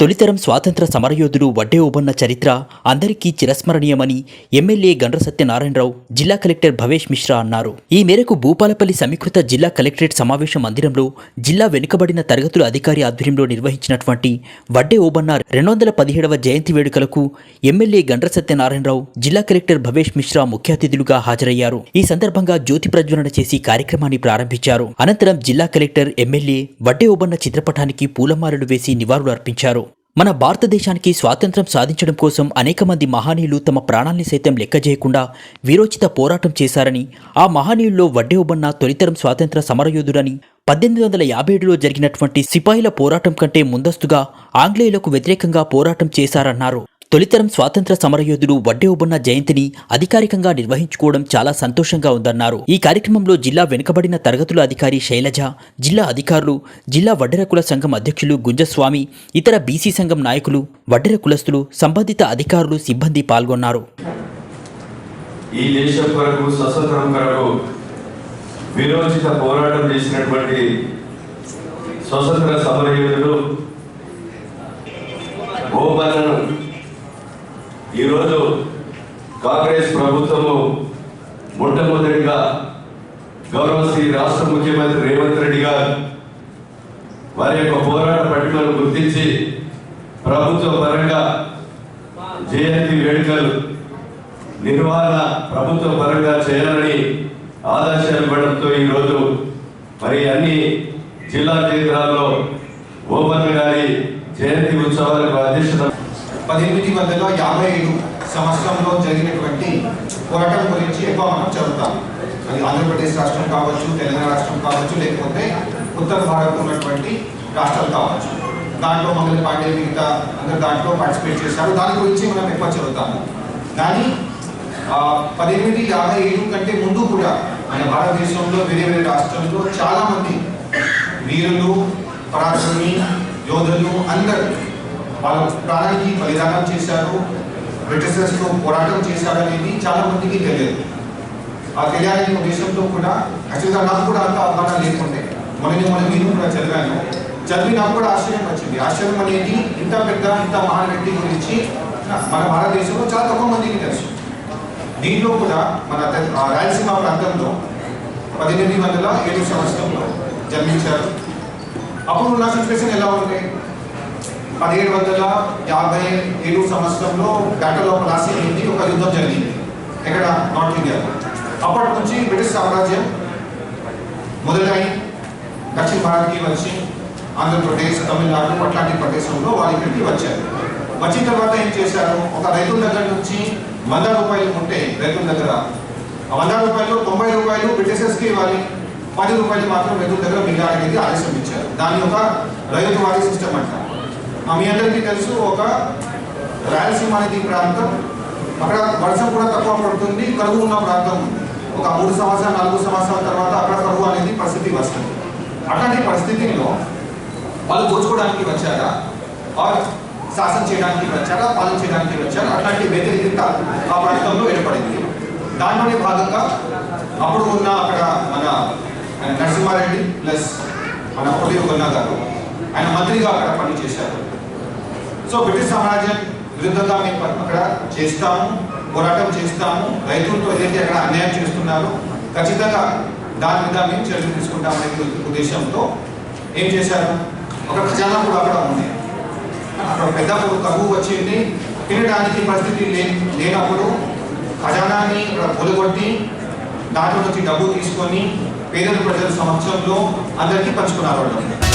తొలితరం స్వాతంత్ర సమరయోధుడు వడ్డే ఓబన్న చరిత్ర అందరికీ చిరస్మరణీయమని ఎమ్మెల్యే గండ్ర సత్యనారాయణరావు జిల్లా కలెక్టర్ భవేష్ మిశ్రా అన్నారు. ఈ మేరకు భూపాలపల్లి సమీకృత జిల్లా కలెక్టరేట్ సమావేశ మందిరంలో జిల్లా వెనుకబడిన తరగతుల అధికారి ఆధ్వర్యంలో నిర్వహించినటువంటి వడ్డే ఓబన్న రెండు వందల పదిహేడవ జయంతి వేడుకలకు ఎమ్మెల్యే గండ్ర సత్యనారాయణరావు జిల్లా కలెక్టర్ భవేష్ మిశ్రా ముఖ్య అతిథులుగా హాజరయ్యారు. ఈ సందర్భంగా జ్యోతి ప్రజ్వలన చేసి కార్యక్రమాన్ని ప్రారంభించారు. అనంతరం జిల్లా కలెక్టర్ ఎమ్మెల్యే వడ్డే ఓబన్న చిత్రపటానికి పూలమాలలు వేసి నివాళులు అర్పించారు మన భారతదేశానికి స్వాతంత్ర్యం సాధించడం కోసం అనేక మంది మహనీయులు తమ ప్రాణాల్ని సైతం లెక్క చేయకుండా వీరోచిత పోరాటం చేశారని ఆ మహనీయుల్లో వడ్డే తొలితరం స్వాతంత్ర సమరయోధుడని పద్దెనిమిది వందల యాభై ఏడులో జరిగినటువంటి సిపాయిల పోరాటం కంటే ముందస్తుగా ఆంగ్లేయులకు వ్యతిరేకంగా పోరాటం చేశారన్నారు. తొలితరం స్వాతంత్ర సమరయోధుడు వడ్డే ఉబన్న జయంతిని అధికారికంగా నిర్వహించుకోవడం చాలా సంతోషంగా ఉందన్నారు. ఈ కార్యక్రమంలో జిల్లా వెనుకబడిన తరగతుల అధికారి శైలజ జిల్లా అధికారులు జిల్లా వడ్డెర కుల సంఘం అధ్యక్షులు గుంజస్వామి ఇతర బీసీ సంఘం నాయకులు వడ్డెర కులస్తులు సంబంధిత అధికారులు సిబ్బంది పాల్గొన్నారు. ఈ దేశం కొరకు స్వతంత్రం కొరకు విరోచిత పోరాటం చేసినటువంటి స్వతంత్ర సమరయోధుడు గోపాలను ఈరోజు కాంగ్రెస్ ప్రభుత్వము మొట్టమొదటిగా గౌరవ శ్రీ రాష్ట్ర ముఖ్యమంత్రి రేవంత్ రెడ్డి గారు వారి యొక్క పోరాట పట్టుదలను గుర్తించి ప్రభుత్వ పరంగా జయంతి వేడుకలు నిర్వహణ ప్రభుత్వ పరంగా చేయాలని ఆదేశాలు ఇవ్వడంతో ఈరోజు మరి అన్ని జిల్లా కేంద్రాల్లో ఓపెన్ గారి జయంతి ఉత్సవాలకు అధ్యక్షత పద్దెనిమిది వందల యాభై ఐదు సంవత్సరంలో జరిగినటువంటి పోరాటం గురించి ఎక్కువ మనం చదువుతాం. అది ఆంధ్రప్రదేశ్ రాష్ట్రం కావచ్చు తెలంగాణ రాష్ట్రం కావచ్చు లేకపోతే ఉత్తర భారత్ ఉన్నటువంటి రాష్ట్రాలు కావచ్చు. దాంట్లో మంగళ పాండే మిగతా అందరు దాంట్లో పార్టిసిపేట్ చేశారు. దాని గురించి మనం ఎక్కువ చదువుతాము కానీ ఆ, పద్దెనిమిది యాభై ఏడు కంటే ముందు కూడా మన భారతదేశంలో వేరే వేరే రాష్ట్రాల్లో చాలామంది వీరులు పరాక్రమి యోధులు అందరూ వాళ్ళ ప్రాణానికి బలిదానం చేశారు బ్రిటిషర్స్తో పోరాటం చేశారు అనేది చాలా మందికి తెలియదు. ఆ తెలియాలని ఉద్దేశంతో కూడా యాక్చువల్గా నాకు కూడా అంత అవగాహన లేకుండే. మొన్న మొన్న నేను కూడా చదివాను. చదివి నాకు కూడా ఆశ్చర్యం వచ్చింది. ఆశ్చర్యం అనేది ఇంత పెద్ద ఇంత మహాన్ వ్యక్తి గురించి మన భారతదేశంలో చాలా తక్కువ మందికి తెలుసు. దీంట్లో కూడా మన రాయలసీమ ప్రాంతంలో పద్దెనిమిది వందల ఏడు సంవత్సరంలో జన్మించారు. అప్పుడు ఉన్న సిచ్యువేషన్ ఎలా ఉండే? పదిహేడు వందల యాభై ఏడు సంవత్సరంలో బ్యాటల్ ఆఫ్ ప్లాసీ ఒక యుద్ధం జరిగింది. ఎక్కడ? నార్త్ ఇండియాలో అప్పటి నుంచి బ్రిటిష్ సామ్రాజ్యం మొదలై దక్షిణ భారత్కి వచ్చి ఆంధ్రప్రదేశ్ తమిళనాడు అట్లాంటి ప్రదేశంలో వాళ్ళు ఇక్కడికి వచ్చారు. వచ్చిన తర్వాత ఏం చేశారు? ఒక రైతుల దగ్గర నుంచి వంద రూపాయలు ఉంటే రైతుల దగ్గర ఆ వంద రూపాయలు తొంభై రూపాయలు బ్రిటిషర్స్కి ఇవ్వాలి. పది రూపాయలు మాత్రం రైతుల దగ్గర మిగాలనేది ఆదేశం ఇచ్చారు. దాని ఒక రైతువారీ సిస్టమ్ అంటారు. మీ అందరికీ తెలుసు ఒక రాయలసీమ అనేది ప్రాంతం. అక్కడ వర్షం కూడా తక్కువ పడుతుంది కరువు ఉన్న ప్రాంతం ఒక మూడు సంవత్సరాలు నాలుగు సంవత్సరాల తర్వాత అక్కడ కరువు అనేది పరిస్థితి వస్తుంది. అట్లాంటి పరిస్థితిలో వాళ్ళు దోచుకోవడానికి వచ్చారా? ఆర్ శాసన చేయడానికి వచ్చారా? పాలన చేయడానికి వచ్చారా? అట్లాంటి వ్యతిరేకత ఆ ప్రాంతంలో ఏర్పడింది. దాంట్లోనే భాగంగా అప్పుడు ఉన్న అక్కడ మన నరసింహారెడ్డి ప్లస్ మన పొడి గొన్నా గారు ఆయన మంత్రిగా అక్కడ పనిచేశారు సో బ్రిటిష్ సామ్రాజ్యం విరుద్ధంగా మేము అక్కడ చేస్తాము పోరాటం చేస్తాము. రైతులతో ఏదైతే అక్కడ అన్యాయం చేస్తున్నారో ఖచ్చితంగా దాని మీద మేము చర్యలు తీసుకుంటామనే ఉద్దేశంతో ఏం చేశారు? ఒక ఖజానా కూడా అక్కడ ఉంది. అక్కడ పెద్ద కరువు వచ్చింది. తినడానికి పరిస్థితి లే లేనప్పుడు ఖజానాన్ని అక్కడ పొలగొట్టి దాంట్లో నుంచి డబ్బు తీసుకొని పేదల ప్రజల సమక్షంలో అందరికీ పంచుకున్నారు వాళ్ళు.